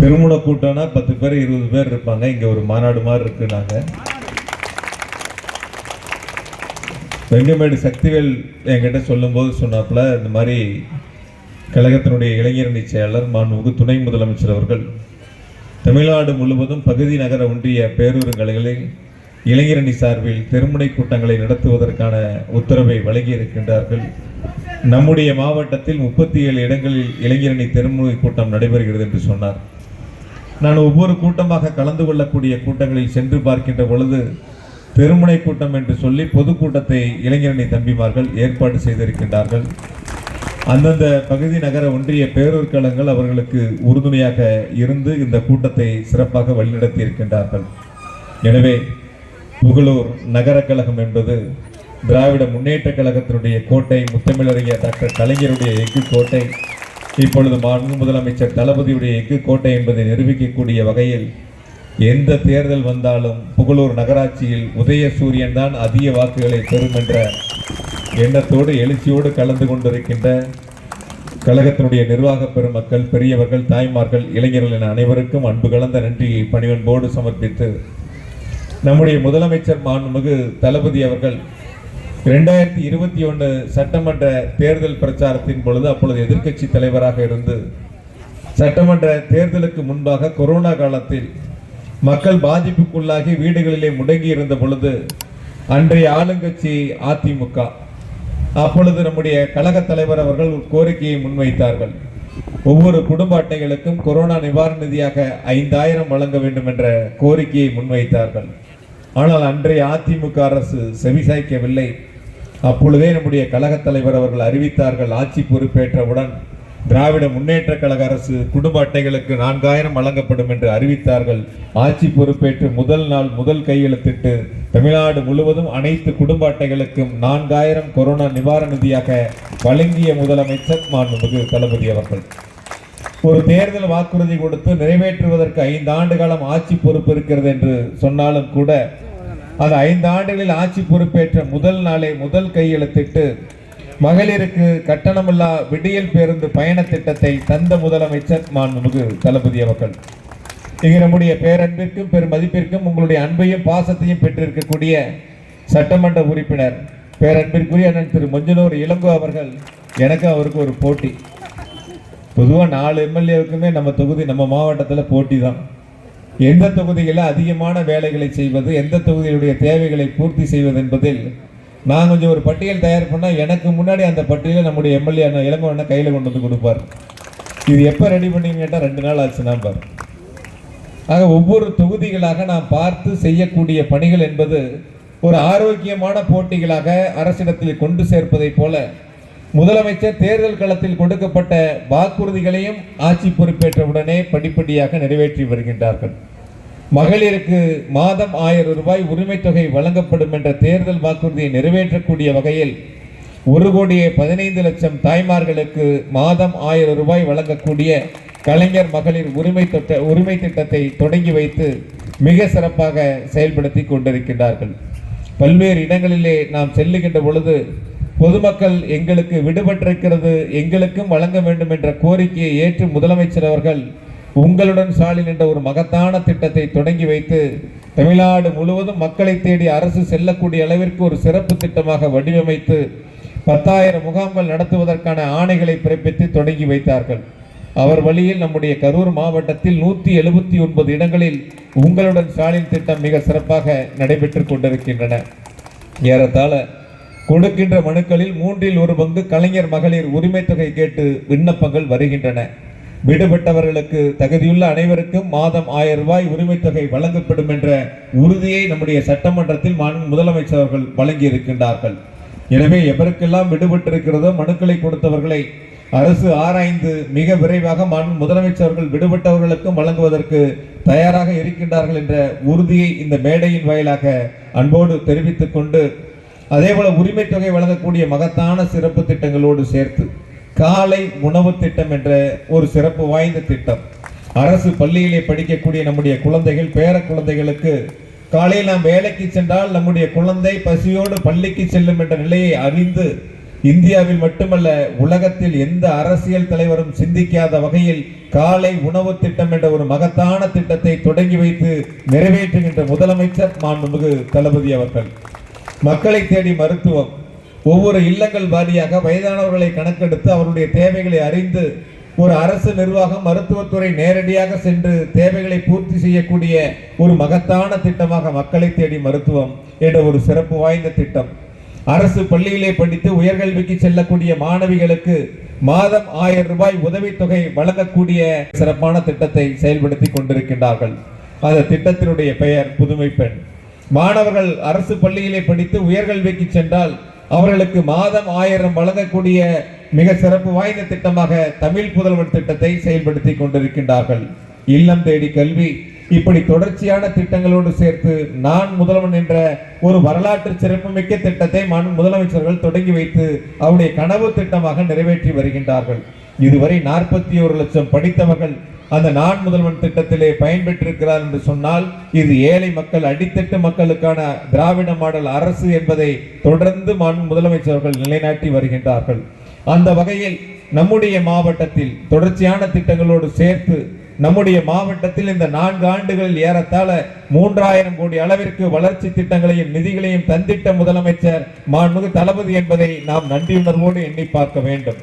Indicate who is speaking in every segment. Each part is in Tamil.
Speaker 1: திருமண கூட்டம்னா பத்து பேர் இருபது பேர் இருப்பாங்க. இங்க ஒரு மாநாடு மாதிரி இருக்கு நாங்க. வெங்கமேடு சக்திவேல் என்கிட்ட சொல்லும்போது சொன்னாப்புல இந்த மாதிரி கழகத்தினுடைய இளைஞரணி செயலர் மாண்புமிகு துணை முதலமைச்சர் அவர்கள் தமிழ்நாடு முழுவதும் பகுதி நகர ஒன்றிய பேரூருங்களில் இளைஞரணி சார்பில் தெருமுனை கூட்டங்களை நடத்துவதற்கான உத்தரவை வழங்கி இருக்கின்றார்கள். நம்முடைய மாவட்டத்தில் முப்பத்தி ஏழு இடங்களில் இளைஞரணி தெருமுனை கூட்டம் நடைபெறுகிறது என்று சொன்னார். நான் ஒவ்வொரு கூட்டமாக கலந்து கொள்ளக்கூடிய கூட்டங்களில் சென்று பார்க்கின்ற பொழுது பெருமுனை கூட்டம் என்று சொல்லி பொதுக்கூட்டத்தை இளைஞரணி தம்பிமார்கள் ஏற்பாடு செய்திருக்கின்றார்கள். அந்தந்த பகுதி நகர ஒன்றிய பேரூர்கலங்கள் அவர்களுக்கு உறுதுணையாக இருந்து இந்த கூட்டத்தை சிறப்பாக வழிநடத்தி இருக்கின்றார்கள். எனவே புகழூர் நகர கழகம் என்பது திராவிட முன்னேற்ற கழகத்தினுடைய கோட்டை முத்தமிழறிஞர் டாக்டர் கலைஞருடைய எஃகு கோட்டை இப்பொழுது மாண்பு முதலமைச்சர் தளபதியுடைய எஃகு கோட்டை என்பதை நிரூபிக்கக்கூடிய வகையில் எந்த தேர்தல் வந்தாலும் புகழூர் நகராட்சியில் உதய சூரியன் தான் அதிக வாக்குகளை பெறும் என்ற எண்ணத்தோடு எழுச்சியோடு கலந்து கொண்டிருக்கின்ற கழகத்தினுடைய நிர்வாக பெருமக்கள் பெரியவர்கள் தாய்மார்கள் இளைஞர்கள் என அனைவருக்கும் அன்பு கலந்த நன்றியை பணிவன்போடு சமர்ப்பித்து நம்முடைய முதலமைச்சர் மாண்புமிகு தளபதி அவர்கள் இரண்டாயிரத்தி இருபத்தி ஒன்று சட்டமன்ற தேர்தல் பிரச்சாரத்தின் பொழுது அப்பொழுது எதிர்க்கட்சி தலைவராக இருந்து சட்டமன்ற தேர்தலுக்கு முன்பாக கொரோனா காலத்தில் மக்கள் பாதிப்புக்குள்ளாகி வீடுகளிலே முடங்கி இருந்த பொழுது அன்றைய ஆளுங்கட்சி அதிமுக. அப்பொழுது நம்முடைய கழக தலைவர் அவர்கள் ஒரு கோரிக்கையை முன்வைத்தார்கள். ஒவ்வொரு குடும்ப அட்டைகளுக்கும் கொரோனா நிவாரண நிதியாக ஐந்தாயிரம் வழங்க வேண்டும் என்ற கோரிக்கையை முன்வைத்தார்கள். ஆனால் அன்றைய அதிமுக அரசு செவிசாய்க்கவில்லை. அப்பொழுதே நம்முடைய கழகத் தலைவர் அவர்கள் அறிவித்தார்கள் ஆட்சி பொறுப்பேற்றவுடன் திராவிட முன்னேற்ற கழக அரசு குடும்ப அட்டைகளுக்கு நான்காயிரம் வழங்கப்படும் என்று அறிவித்தார்கள். ஆட்சி பொறுப்பேற்று முதல் நாள் முதல் கையெழுத்திட்டு தமிழ்நாடு முழுவதும் அனைத்து குடும்ப அட்டைகளுக்கும் நான்காயிரம் கொரோனா நிவாரண நிதியாக வழங்கிய முதலமைச்சர் மாண்புமிகு தளபதி அவர்கள். ஒரு தேர்தல் வாக்குறுதி கொடுத்து நிறைவேற்றுவதற்கு ஐந்து ஆண்டு காலம் ஆட்சி பொறுப்பு இருக்கிறது என்று சொன்னாலும் கூட அது ஐந்து ஆண்டுகளில் ஆட்சி பொறுப்பேற்ற முதல் நாளே முதல் கையெழுத்திட்டு மகளிருக்கு கட்டணமில்லா விடியல் பேருந்து பயண திட்டத்தை தந்த முதலமைச்சர் மாண்புமிகு தளபதி அவர்கள் இங்கு நம்முடைய பேரன்பிற்கும் பெருமதிப்பிற்கும் உங்களுடைய அன்பையும் பாசத்தையும் பெற்றிருக்கக்கூடிய சட்டமன்ற உறுப்பினர் பேரன்பிற்குரிய அண்ணன் திரு மொஞ்சனூர் இளங்கோ அவர்கள் எனக்கு அவருக்கு ஒரு போட்டி. பொதுவாக நாலு எம்எல்ஏவுக்குமே நம்ம தொகுதி நம்ம மாவட்டத்தில் போட்டி தான் எந்த தொகுதிகளில் அதிகமான வேலைகளை செய்வது எந்த தொகுதியுடைய தேவைகளை பூர்த்தி செய்வது என்பதில் நான் கொஞ்சம் ஒரு பட்டியல் தயார் பண்ணால் எனக்கு முன்னாடி அந்த பட்டியலை நம்முடைய எம்எல்ஏ அண்ணா இளங்கோ அண்ணன் கையில் கொண்டு வந்து கொடுப்பார். இது எப்போ ரெடி பண்ணீங்கன்னு கேட்டால் ரெண்டு நாள் ஆச்சு நம்பர் ஆக ஒவ்வொரு தொகுதிகளாக நாம் பார்த்து செய்யக்கூடிய பணிகள் என்பது ஒரு ஆரோக்கியமான போட்டிகளாக அரசிடத்தில் கொண்டு சேர்ப்பதைப் போல முதலமைச்சர் தேர்தல் களத்தில் கொடுக்கப்பட்ட வாக்குறுதிகளையும் ஆட்சி பொறுப்பேற்றவுடனே படிப்படியாக நிறைவேற்றி வருகின்றார்கள். மகளிருக்கு மாதம் ஆயிரம் ரூபாய் உரிமைத் தொகை வழங்கப்படும் என்ற தேர்தல் வாக்குறுதியை நிறைவேற்றக்கூடிய வகையில் ஒரு கோடியே பதினைந்து லட்சம் தாய்மார்களுக்கு மாதம் ஆயிரம் ரூபாய் வழங்கக்கூடிய கலைஞர் மகளிர் உரிமை தொட்ட உரிமை திட்டத்தை தொடங்கி வைத்து மிக சிறப்பாக செயல்படுத்தி கொண்டிருக்கின்றார்கள். பல்வேறு இடங்களிலே நாம் செல்லுகின்ற பொழுது பொதுமக்கள் எங்களுக்கு விடுபட்டிருக்கிறது எங்களுக்கும் வழங்க வேண்டும் என்ற கோரிக்கையை ஏற்று முதலமைச்சர் அவர்கள் உங்களுடன் சாலில் என்ற ஒரு மகத்தான திட்டத்தை தொடங்கி வைத்து தமிழ்நாடு முழுவதும் மக்களை தேடி அரசு செல்லக்கூடிய அளவிற்கு ஒரு சிறப்பு திட்டமாக வடிவமைத்து பத்தாயிரம் முகாம்கள் நடத்துவதற்கான ஆணைகளை பிறப்பித்து தொடங்கி வைத்தார்கள். அவர் வழியில் நம்முடைய கரூர் மாவட்டத்தில் நூற்றி எழுபத்தி ஒன்பது இடங்களில் உங்களுடன் ஸ்டாலின் திட்டம் மிக சிறப்பாக நடைபெற்று கொண்டிருக்கின்றன. ஏறத்தாழ கொடுக்கின்ற மனுக்களில் மூன்றில் ஒரு பங்கு கலைஞர் மகளிர் உரிமை தொகை கேட்டு விண்ணப்பங்கள் வருகின்றன. விடுபட்டவர்களுக்கு தகுதியுள்ள அனைவருக்கும் மாதம் ஆயிரம் ரூபாய் உரிமைத் தொகை வழங்கப்படும் என்ற உறுதியை நம்முடைய சட்டமன்றத்தில் முதலமைச்சர் அவர்கள் வழங்கி இருக்கின்றார்கள் எனவே எவருக்கெல்லாம் விடுபட்டிருக்கிறதோ மனுக்களை கொடுத்தவர்களை அரசு ஆராய்ந்து மிக விரைவாக மாண்பு முதலமைச்சர்கள் விடுபட்டவர்களுக்கும் வழங்குவதற்கு தயாராக இருக்கின்றார்கள் என்ற உறுதியை இந்த மேடையின் வாயிலாக அன்போடு தெரிவித்துக் கொண்டு அதேபோல உரிமை தொகை வழங்கக்கூடிய மகத்தான சிறப்பு திட்டங்களோடு சேர்த்து காலை உணவு திட்டம் என்ற ஒரு சிறப்பு வாய்ந்த திட்டம். அரசு பள்ளியிலே படிக்கக்கூடிய நம்முடைய குழந்தைகள் பேர குழந்தைகளுக்கு காலையில் நாம் வேலைக்கு சென்றால் நம்முடைய குழந்தை பசியோடு பள்ளிக்கு செல்லும் என்ற நிலையை அறிந்து இந்தியாவில் மட்டுமல்ல உலகத்தில் எந்த அரசியல் தலைவரும் சிந்திக்காத வகையில் காலை உணவு திட்டம் என்ற ஒரு மகத்தான திட்டத்தை தொடங்கி வைத்து நிறைவேற்றுகின்ற முதலமைச்சர் மாண்புமிகு தளபதி அவர்கள். மக்களை தேடி மருத்துவம். ஒவ்வொரு இல்லங்கள் வாரியாக வயதானவர்களை கணக்கெடுத்து அவருடைய தேவைகளை அறிந்து ஒரு அரசு நிர்வாகம் மருத்துவத்துறை நேரடியாக சென்று தேவைகளை பூர்த்தி செய்யக்கூடிய ஒரு மகத்தான திட்டமாக மக்களை தேடி மருத்துவம் என்ற ஒரு சிறப்பு வாய்ந்த திட்டம். அரசு பள்ளியிலே படித்து உயர்கல்விக்கு செல்லக்கூடிய மாணவிகளுக்கு மாதம் ஆயிரம் ரூபாய் உதவித்தொகை வழங்கக்கூடிய சிறப்பான திட்டத்தை செயல்படுத்தி கொண்டிருக்கின்றார்கள். அந்த திட்டத்தினுடைய பெயர் புதுமை பெண் மாணவர்கள் அரசு பள்ளியிலே படித்து உயர்கல்விக்கு சென்றால் அவர்களுக்கு மாதம் ஆயிரம் வழங்கக்கூடிய மிக சிறப்பு வாய்ந்த திட்டமாக தமிழ் புதல்வர் திட்டத்தை செயல்படுத்தி கொண்டிருக்கின்றார்கள். இல்லம் தேடி கல்வி இப்படி தொடர்ச்சியான திட்டங்களோடு சேர்த்து நான் முதல்வன் என்ற ஒரு வரலாற்று சிறப்புமிக்க திட்டத்தை முதலமைச்சர்கள் தொடங்கி வைத்து அவருடைய கனவு திட்டமாக நிறைவேற்றி வருகின்றார்கள். இதுவரை நாற்பத்தி ஒரு லட்சம் படித்தவர்கள் அந்த நான் முதல்வன் திட்டத்திலே பயன்பெற்றிருக்கிறார் என்று சொன்னால் இது ஏழை மக்கள் அடித்தட்டு மக்களுக்கான திராவிட மாடல் அரசு என்பதை தொடர்ந்து மாண்பு முதலமைச்சர்கள் நிலைநாட்டி வருகின்றார்கள். அந்த வகையில் நம்முடைய மாவட்டத்தில் தொடர்ச்சியான திட்டங்களோடு சேர்த்து நம்முடைய மாவட்டத்தில் இந்த நான்கு ஆண்டுகளில் ஏறத்தாழ மூன்றாயிரம் கோடி அளவிற்கு வளர்ச்சி திட்டங்களையும் நிதிகளையும் தந்திட்ட முதலமைச்சர் மாண்புமிகு தளபதி என்பதை நாம் நன்றியுணர்வோடு எண்ணி பார்க்க வேண்டும்.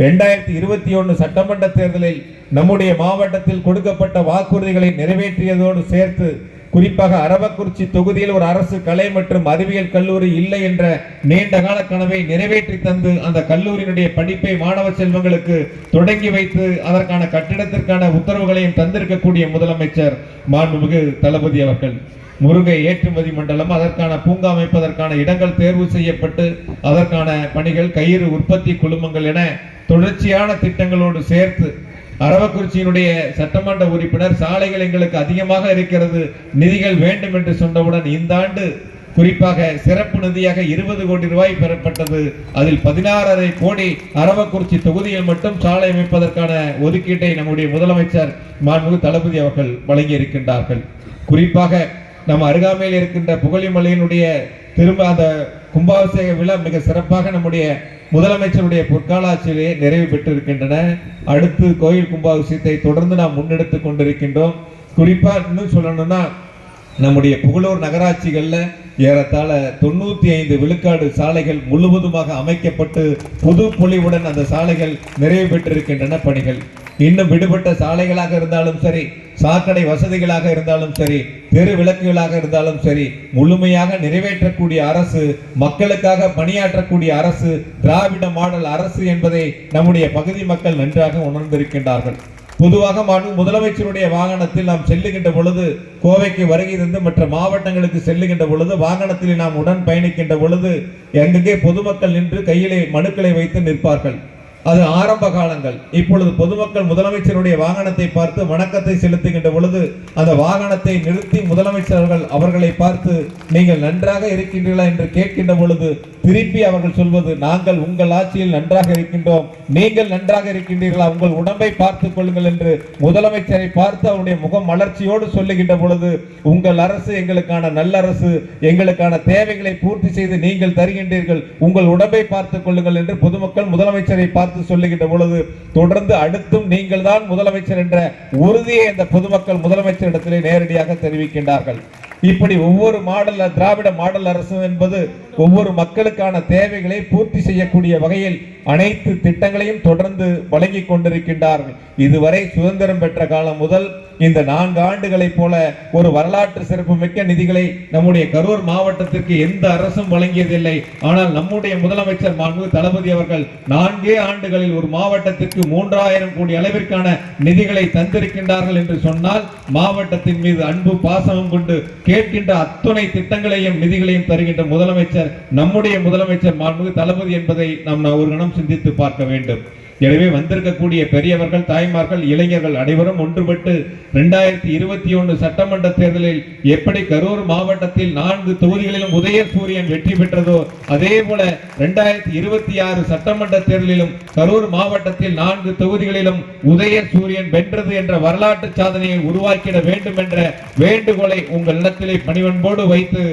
Speaker 1: இரண்டாயிரத்தி இருபத்தி ஒன்று சட்டமன்ற தேர்தலில் நம்முடைய மாவட்டத்தில் கொடுக்கப்பட்ட வாக்குறுதிகளை நிறைவேற்றியதோடு சேர்த்து குறிப்பாக அரவக்குறிச்சி தொகுதியில் ஒரு அரசு கலை மற்றும் அறிவியல் கல்லூரி இல்லை என்ற நீண்ட கால கனவை நிறைவேற்றி தந்து அந்த கல்லூரியினுடைய படிப்பை மாணவ செல்வங்களுக்கு தொடங்கி வைத்து அதற்கான கட்டிடத்திற்கான உத்தரவுகளையும் தந்திருக்கக்கூடிய முதலமைச்சர் மாண்புமிகு தளபதி அவர்கள். முருகை ஏற்றுமதி மண்டலம் அதற்கான பூங்கா அமைப்பதற்கான இடங்கள் தேர்வு செய்யப்பட்டு அதற்கான பணிகள் கயிறு உற்பத்தி குழுமங்கள் என தொடர்ச்சியான திட்டங்களோடு சேர்த்து அரவக்குறிச்சியினுடைய சட்டமன்ற உறுப்பினர் சாலைகள் எங்களுக்கு அதிகமாக இருக்கிறது நிதிகள் வேண்டும் என்று சொன்னவுடன் இந்த ஆண்டு குறிப்பாக சிறப்பு நிதியாக இருபது கோடி ரூபாய் பெறப்பட்டது. அதில் பதினாறரை கோடி அரவக்குறிச்சி தொகுதியில் மட்டும் சாலை அமைப்பதற்கான ஒதுக்கீட்டை நம்முடைய முதலமைச்சர் மாண்புமிகு தளபதி அவர்கள் வழங்கி இருக்கின்றார்கள் குறிப்பாக நம்ம அருகாமையில் இருக்கின்ற புகழிமலையினுடைய திரும்ப அந்த கும்பாபிஷேக விழா மிக சிறப்பாக நம்முடைய முதலமைச்சருடைய பொற்காலாட்சியிலேயே நிறைவு பெற்றிருக்கின்றன. அடுத்து கோயில் கும்பாபிஷேகத்தை தொடர்ந்து நாம் முன்னெடுத்து கொண்டிருக்கின்றோம். குறிப்பாக இன்னும் சொல்லணும்னா நம்முடைய புகழூர் நகராட்சிகளில் ஏறத்தாழ தொண்ணூத்தி ஐந்து விழுக்காடு சாலைகள் முழுவதுமாக அமைக்கப்பட்டு புது பொலிவுடன் அந்த சாலைகள் நிறைவு பெற்றிருக்கின்றன பணிகள். இன்னும் விடுபட்ட சாலைகளாக இருந்தாலும் சரி சாக்கடை வசதிகளாக இருந்தாலும் சரி தெரு விளக்குகளாக இருந்தாலும் சரி முழுமையாக நிறைவேற்றக்கூடிய அரசு மக்களுக்காக பணியாற்றக்கூடிய அரசு திராவிட மாடல் அரசு என்பதை நம்முடைய பகுதி மக்கள் நன்றாக உணர்ந்திருக்கின்றார்கள். பொதுவாக முதலமைச்சருடைய வாகனத்தில் நாம் செல்லுகின்ற பொழுது கோவைக்கு வருகை இருந்து மற்ற மாவட்டங்களுக்கு செல்லுகின்ற பொழுது வாகனத்தில் நாம் உடன் பயணிக்கின்ற பொழுது எங்கெங்கே பொதுமக்கள் நின்று கையிலே மனுக்களை வைத்து நிற்பார்கள். அது ஆரம்ப காலங்கள். இப்பொழுது பொதுமக்கள் முதலமைச்சருடைய வாகனத்தை பார்த்து வணக்கத்தை செலுத்துகின்ற பொழுது அந்த வாகனத்தை நிறுத்தி முதலமைச்சர்கள் அவர்களை பார்த்து நீங்கள் நன்றாக இருக்கின்றீர்களா என்று கேட்கின்ற பொழுது திருப்பி அவர்கள் சொல்வது நாங்கள் உங்கள் ஆட்சியில் நன்றாக இருக்கின்றோம். நீங்கள் நன்றாக இருக்கின்றீர்களா? உங்கள் உடம்பை பார்த்துக் கொள்ளுங்கள் என்று முதலமைச்சரை பார்த்து அவருடைய முகம் மலர்ச்சியோடு சொல்லுகின்ற பொழுது உங்கள் அரசு எங்களுக்கான நல்ல அரசு எங்களுக்கான தேவைகளை பூர்த்தி செய்து நீங்கள் தருகின்றீர்கள். உங்கள் உடம்பை பார்த்துக் கொள்ளுங்கள் என்று பொதுமக்கள் முதலமைச்சரை பார்த்து சொல்லுகின்ற பொழுது தொடர்ந்து அடுத்தும் நீங்கள் தான் முதலமைச்சர் என்ற உறுதியை இந்த பொதுமக்கள் முதலமைச்சரிடத்திலே நேரடியாக தெரிவிக்கின்றார்கள். இப்படி ஒவ்வொரு மாடல் திராவிட மாடல் அரசு என்பது ஒவ்வொரு மக்களுக்கான தேவைகளை பூர்த்தி செய்யக்கூடிய வகையில் அனைத்து திட்டங்களையும் தொடர்ந்து வழங்கி கொண்டிருக்கின்றார்கள் இதுவரை சுதந்திரம் பெற்ற காலம் முதல் இந்த நான்கு ஆண்டுகளைப் போல ஒரு வரலாற்று சிறப்பு மிக்க நிதிகளை நம்முடைய கரூர் மாவட்டத்திற்கு எந்த அரசும் வழங்கியதில்லை. ஆனால் நம்முடைய முதலமைச்சர் மாண்பு தளபதி அவர்கள் நான்கே ஆண்டுகளில் ஒரு மாவட்டத்திற்கு மூன்றாயிரம் கோடி அளவிற்கான நிதிகளை தந்திருக்கின்றார்கள் என்று சொன்னால் மாவட்டத்தின் மீது அன்பு பாசமும் கொண்டு கேட்கின்ற அத்துணை திட்டங்களையும் நிதிகளையும் தருகின்ற முதலமைச்சர் நம்முடைய முதலமைச்சர் மாண்புமிகு தளபதி என்பதை நாம் ஒரு கணம் சிந்தித்து பார்க்க வேண்டும். எனவே வந்திருக்கக்கூடிய பெரியவர்கள் தாய்மார்கள் இளைஞர்கள் அனைவரும் ஒன்றுபட்டு இரண்டாயிரத்தி இருபத்தி ஒன்று சட்டமன்ற தேர்தலில் எப்படி கரூர் மாவட்டத்தில் நான்கு தொகுதிகளிலும் உதய சூரியன் வெற்றி பெற்றதோ அதே போல இரண்டாயிரத்தி இருபத்தி ஆறு சட்டமன்ற தேர்தலிலும் கரூர் மாவட்டத்தில் நான்கு தொகுதிகளிலும் உதய சூரியன் வென்றது என்ற வரலாற்று சாதனையை உருவாக்கிட வேண்டும் என்ற வேண்டுகோளை உங்கள் இல்லத்திலே பணிவன்போடு வைத்து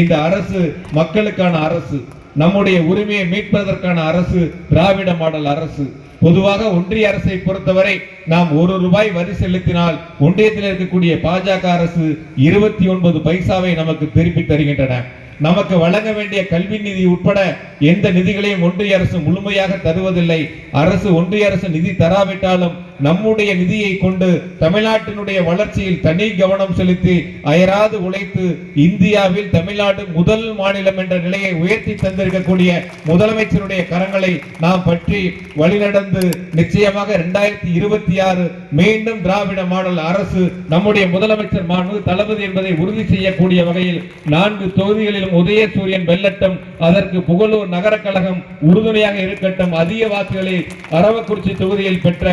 Speaker 1: இந்த அரசு மக்களுக்கான அரசு நம்முடைய உரிமையை மீட்பதற்கான அரசு திராவிட மாடல் அரசு. பொதுவாக ஒன்றிய அரசை பொறுத்தவரை நாம் ஒரு ரூபாய் வரி செலுத்தினால் ஒன்றியத்தில் இருக்கக்கூடிய பாஜக அரசு இருபத்தி ஒன்பது பைசாவை நமக்கு திருப்பி தருகின்றன. நமக்கு வழங்க வேண்டிய கல்வி நிதி உட்பட எந்த நிதிகளையும் ஒன்றிய அரசு முழுமையாக தருவதில்லை. அரசு ஒன்றிய அரசு நிதி தராவிட்டாலும் நம்முடைய நிதியை கொண்டு தமிழ்நாட்டினுடைய வளர்ச்சியில் தனி கவனம் செலுத்தி அயராது உழைத்து இந்தியாவில் தமிழ்நாடு முதல் மாநிலம் என்ற நிலையை உயர்த்தி தந்திருக்கக்கூடிய முதலமைச்சருடைய கரங்களை நாம் பற்றி வழிநடந்து நிச்சயமாக இரண்டாயிரத்தி இருபத்தி ஆறு மீண்டும் திராவிட மாடல் அரசு நம்முடைய முதலமைச்சர் மாண்பு தளபதி என்பதை உறுதி செய்யக்கூடிய வகையில் நான்கு தொகுதிகளிலும் உதயசூரியன் வெல்லட்டும் அதற்கு புகழூர் நகர கழகம் உறுதுணையாக இருக்கட்டும் அதிக வாக்குகளை அரவக்குறிச்சி தொகுதியில் பெற்ற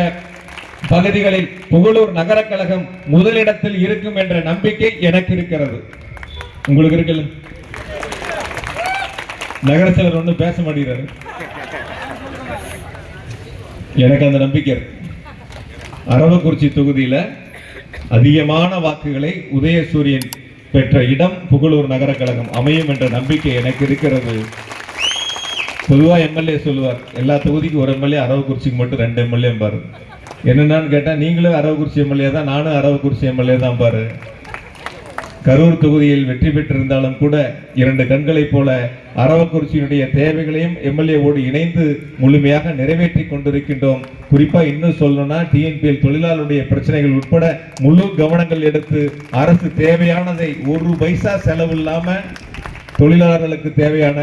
Speaker 1: பகுதிகளில் புகழூர் நகர கழகம் முதலிடத்தில் இருக்கும் என்ற நம்பிக்கை எனக்கு இருக்கிறது. உங்களுக்கு இருக்குல்ல நகர செயலர் ஒன்றும் பேச மாட்டேங்கிறாரு. எனக்கு அந்த நம்பிக்கை இருக்கு. அரவக்குறிச்சி தொகுதியில அதிகமான வாக்குகளை உதயசூரியன் பெற்ற இடம் புகழூர் நகர கழகம் அமையும் என்ற நம்பிக்கை எனக்கு இருக்கிறது. பொதுவாக எம்எல்ஏ சொல்லுவார் எல்லா தொகுதிக்கும் ஒரு எம்எல்ஏ அரவக்குறிச்சிக்கு மட்டும் ரெண்டு எம்எல்ஏ பாரு என்னென்னு கேட்டா நீங்களும் அரவக்குறிச்சி எம்எல்ஏ தான் நானும் அரவக்குறிச்சி எம்எல்ஏ தான் பாரு. கரூர் தொகுதியில் வெற்றி பெற்றிருந்தாலும் கூட இரண்டு கண்களைப் போல அரவக்குறிச்சியினுடைய தேவைகளையும் எம்எல்ஏவோடு இணைந்து முழுமையாக நிறைவேற்றி கொண்டிருக்கின்றோம். குறிப்பா இன்னும் சொல்லணும்னா டிஎன்பிஎல் தொழிலாளருடைய பிரச்சனைகள் உட்பட முழு கவனங்கள் எடுத்து அரசு தேவையானதை ஒரு பைசா செலவு இல்லாமல் தொழிலாளர்களுக்கு தேவையான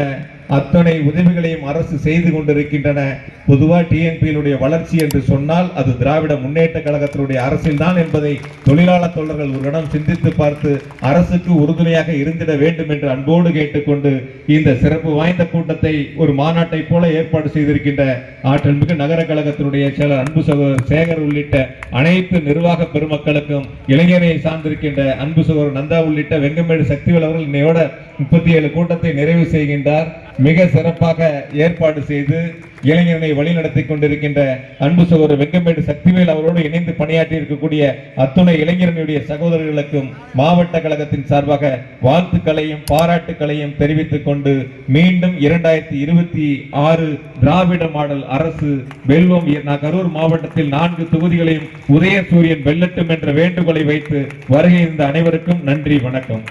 Speaker 1: அத்தனை உதவிகளையும் அரசு செய்து கொண்டிருக்கின்றன. பொதுவா டிஎன்பியினுடைய வளர்ச்சி என்று சொன்னால் அது திராவிட முன்னேற்ற கழகத்தினுடைய அரசியல் தான் என்பதை தொழிலாளர் தொண்டர்கள் ஒரு இடம் சிந்தித்து பார்த்து அரசுக்கு உறுதுணையாக இருந்திட வேண்டும் என்று அன்போடு கேட்டுக்கொண்டு இந்த சிறப்பு வாய்ந்த கூட்டத்தை ஒரு மாநாட்டை போல ஏற்பாடு செய்திருக்கின்ற ஆற்றல்மிகு நகர கழகத்தினுடைய செயலர் அன்பு சகோதரர் சேகர் உள்ளிட்ட அனைத்து நிர்வாக பெருமக்களுக்கும் இளைஞரை சார்ந்திருக்கின்ற அன்பு சகோதரர் நந்தா உள்ளிட்ட வெங்கமேடு சக்திவேல் அவர்கள் இன்னையோட முப்பத்தி ஏழு கூட்டத்தை நிறைவு செய்கின்றார். மிக சிறப்பாக ஏற்பாடு செய்து இளைஞர்களை வழிநடத்தி கொண்டிருக்கின்ற அன்பு சகோதரர் வெங்கமேடு சக்திவேல் அவரோடு இணைந்து பணியாற்றி இருக்கக்கூடிய அத்துணை இளைஞர்களுடைய சகோதரர்களுக்கும் மாவட்ட கழகத்தின் சார்பாக வாழ்த்துக்களையும் பாராட்டுக்களையும் தெரிவித்துக் கொண்டு மீண்டும் இரண்டாயிரத்தி இருபத்தி ஆறு திராவிட மாடல் அரசு வெல்வம் கரூர் மாவட்டத்தில் நான்கு தொகுதிகளையும் உதயசூரியன் வெல்லட்டும் என்ற வேண்டுகோளை வைத்து வருகை இருந்த அனைவருக்கும் நன்றி வணக்கம்.